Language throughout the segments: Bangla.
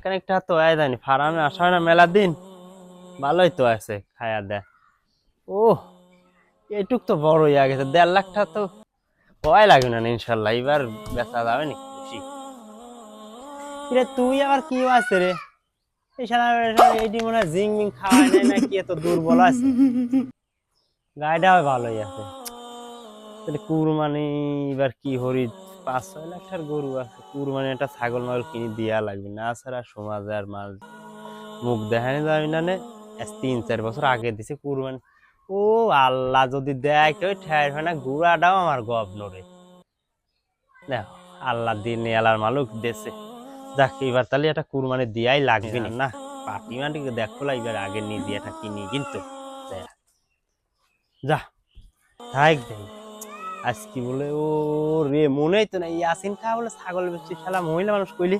খানিক তো আয় ফার্মে হয় না দিন। ভালোই তো আছে, খায়া ও এটুক তো বড় দেড় তো ভয় লাগবে না ইনশাল্লাহ। এবার বেচা যাবে নি, খুশি। রে তুই আবার কি আছে রে? এইটি মনে হয় জিং মিং খাওয়াই নাই না কি এত দুর্বল আছে। গাড়িটাও ভালোই আছে। তাহলে কুরবানি, এবার কি হরি পাঁচ ছয় লাখের গরু আছে। কুরবানি একটা ছাগল মাগল কিনে দেওয়া লাগবে। না ছাড়া সমাজে আর মাল মুখ দেখানি যাবি না নে। তিন চার বছর আগে দিছে কুরবানি। ও আল্লাহ যদি দেয় কেউ ঠের হয় না। গুড়াটাও আমার গভর্নরে দেখো আল্লাহ দিন আল্লাহর মালুক দেশে যাক এবার তাহলে একটা কুরবানি দিয়াই লাগবে না। না পাটি মাটিকে দেখো না এবার আগে নিয়ে দিয়ে একটা কিনি। কিন্তু। যা থাক দেখ আজ কি বলে ও রে মনেই তো না ইয়াসিন খা বলে ছাগল বেশি শালা মহিলা মানুষ কইলি।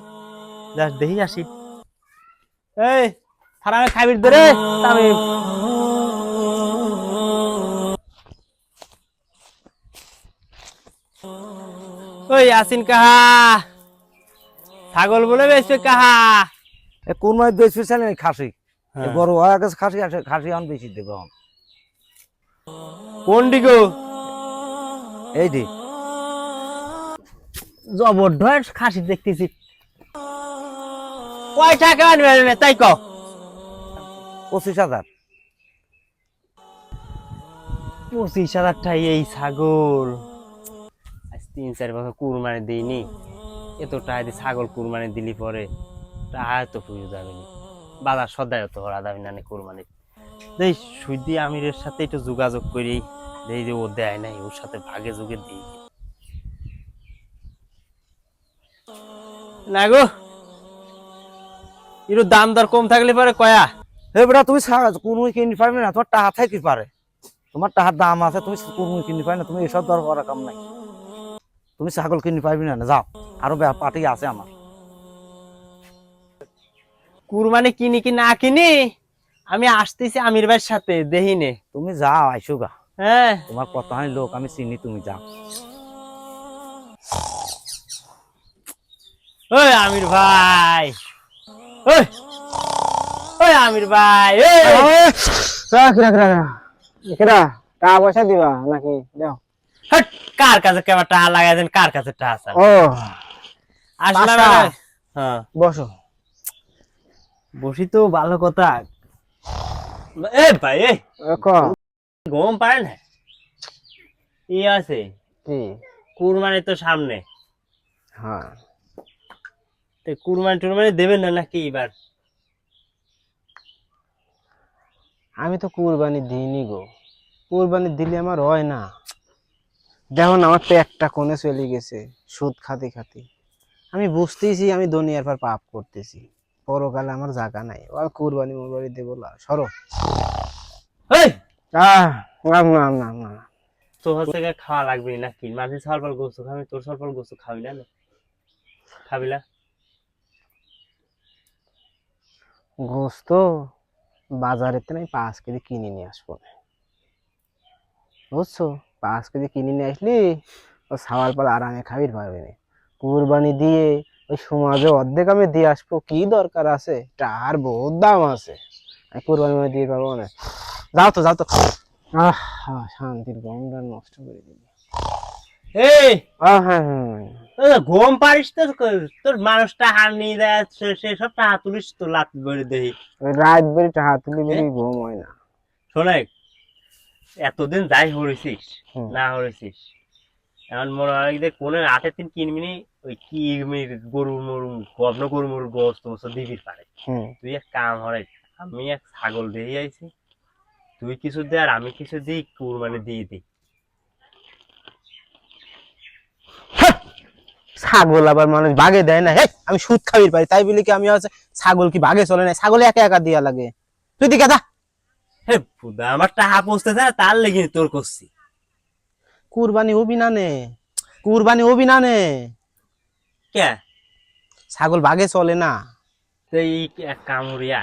যা দেখি আসি। এই ফারামে খাবির ধরে আমি ওই ইয়াসিন কাহা ছাগল বলে বেশি কাহা এ কোন মাস বেশ স্পেশাল খাসি। হ্যাঁ। বড় হয়ে গেছে খাসি আছে খাসি এখন বেশি দেবে কোন দিকে এই দি জবরদস্ত খাসি দেখতেছি। কয় টাকা আনবে তাই কও। পঁচিশ হাজার। পঁচিশ হাজার টাকা এই ছাগল। আজ তিন চার বছর কুরবানি দিইনি। এত টাকা দিয়ে ছাগল কুরবানি দিলি পরে টাকা তো পুজো যাবে না। বাজার সদায় তো হরা যাবে না নে কুরবানি দেই সুদি আমিরের সাথে একটু যোগাযোগ করি। দেই যে ও দেয় নাই ওর সাথে ভাগে যুগে দিই। না গো। একটু দাম দর কম থাকলে পরে কয়া। হে বেটা তুমি কিনে পারবে না তোমার টাকা থাকি পারে। তোমার টাকার দাম আছে তুমি কিনে পাই না তুমি এসব দর করার কাম নাই। তুমি ছাগল কিনে পারবি না না যাও। আরও পার্টি আছে আমার। কুরবানি কিনি কি না কিনি? আমি আসতেছি আমির ভাইয়ের সাথে দেহিনে তুমি যাও আইসো গা। হ্যাঁ। তোমার কতখানি লোক আমি চিনি তুমি যাও। ওই আমির ভাই। ওই ওই আমির ভাই ওই। রাখ রাখ রাখ কেরা টাকা পয়সা দিবা নাকি? দাও। হাট, কার কাছে কেমন টাকা লাগাইছেন কার কাছে টাকা আছে? ও আসলে হ্যাঁ। বসো। বসি তো ভালো কথা। এ ভাই এ এ ঘুম পারে না। ই আছে। কি? কুরবানি তো সামনে। হ্যাঁ। তো কুরবানি টুরবানি দেবেন না নাকি এবার? আমি তো কুরবানি দিইনি গো। কুরবানি দিলে আমার হয় না। দেখো না আমার পেটটা কোণে চলে গেছে সুদ খাতে খাতে। আমি বুঝতেছি আমি দুনিয়ার পর পাপ করতেছি। পরকালে আমার জায়গা নাই। আর কুরবানি মুরবানি দেবো না সরো। এই আহ না না না না তো হচ্ছে গিয়ে খাওয়া লাগবে নাকি? মাঝে সলপল গোস্তু খাবি তোর সলপল গোস্তু খাবি না না? খাবি না? গোস্ত বাজারে তো নাই পাঁচ কেজি কিনে নিয়ে আসব বুঝছ? পাঁচ কেজি কিনে নিয়ে আসলি ও সাওয়াল পাল আরামে খাবির পারবে না। কুরবানি দিয়ে ওই সমাজে অর্ধেক আমি দিয়ে আসব কি দরকার আছে? তার বহুত দাম আছে। কুরবানি মানে দিয়ে পারব না। যাও তো যাও তো। আহ শান্তির গমটা নষ্ট করে দিবি এই! হ্যাঁ হ্যাঁ ঘুম পারিস তো? তোর মানুষটা হার নিয়ে সে- তুলিস তো লাত বেড়ে দেহি রাত তুলি ঘুম হয় না। শোনে এতদিন যাই হরেছিস না হরেছিস এখন মনে হয় যে কোন আটের দিন কিনবি নি ওই কি গরু মরু গভন গরু মরু গোস্ত মোস্ত দিবির পারে। তুই এক কাম হরে আমি এক ছাগল দিয়ে আইছি। তুই কিছু দে আর আমি কিছু দিই কুরবানি দিয়ে দিই। ছাগল আবার মানুষ বাগে দেয় না। আমি সুদ খাবির পারি তাই বলি কি আমি হচ্ছে ছাগল কি বাগে চলে না? ছাগল একা একা দিয়া লাগে। তুই দিকে বুদা আমার টাকা পৌঁছতে তার লেগে তোর করছি। কুরবানি হবি না নে কুরবানি হবি না নে কে? ছাগল বাগে চলে না। তো এই এক কামড়িয়া।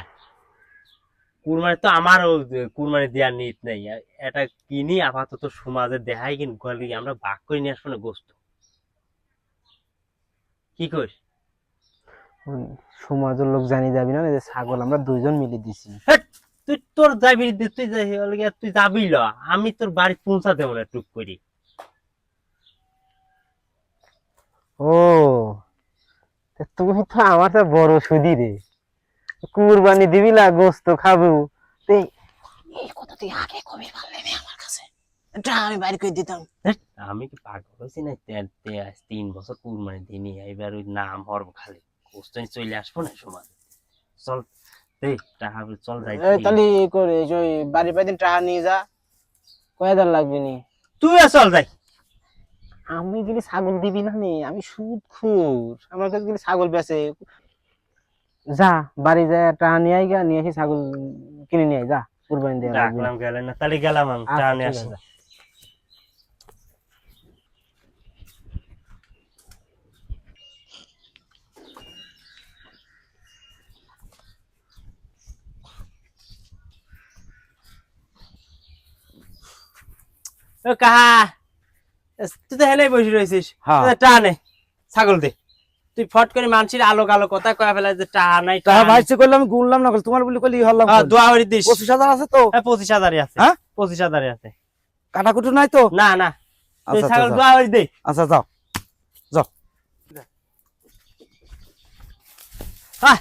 কুরবানি তো আমারও কুরবানি দেওয়ার নিত নেই। এটা কিনি আপাতত সমাজে দেখাই কিন গলি আমরা ভাগ করে নিয়ে আসব না গোস্ত? কি কর ওই সমাজের লোক জানি যাবি না যে ছাগল আমরা দুইজন মিলে দিছি। তুই তোর যাবি তুই তুই যাবি ল আমি তোর বাড়ি পৌঁছাতে বলে টুক করি। ও তুমি তো আমার তো বড় সুদি রে। কুরবানি দিবি না গোস্ত খাব। তে এই কথা তুই আগে কবি পারলে আমার কাছে। এটা আমি বাইরে করে দিতাম। আমি কি পাগল হয়েছি না? তিন বছর কুরবানি দিনি এবার ওই নাম হরব খালি। কোশ্চেন চলে আসব না সমাজ? চল টাকা চল যাই। তাহলে এই করে ওই বাড়ি বাড়ি টাকা নিয়ে যা। কয়দার লাগবে নি? তুই চল যাই। আমি গেলে ছাগল দিবি না নে? আমি সুদ খুর। আমার কাছে গেলে ছাগল বেচে। যা বাড়ি যায় টাকা নিয়ে আই গা নিয়ে এসে ছাগল কিনে নিয়ে আই যা কুরবানি দিয়ে লাগবে না। ডাকলাম গেলে না। তাহলে গেলাম আমি আচ্ছা, টাকা নিয়ে আসি। কাহা? তুই তো হেলেই বসে রয়েছিস। হ্যাঁ। টানে ছাগল দে। তুই ফট করে মানুষের আলো আলো কথা কয়া ফেলা যে টাহা নাই টাহা ভাইছি করলে গুনলাম না তোমার বলি করলি হলাম হ্যাঁ, দোয়া হরি দিস। পঁচিশ হাজার আছে তো? হ্যাঁ পঁচিশ হাজারই আছে। হ্যাঁ? পঁচিশ হাজারই আছে। কাটাকুটু নাই তো? না না। আচ্ছা, আচ্ছা, ছাগল আচ্ছা। দোয়া হরি দে। আচ্ছা যাও। যাও। হ্যাঁ।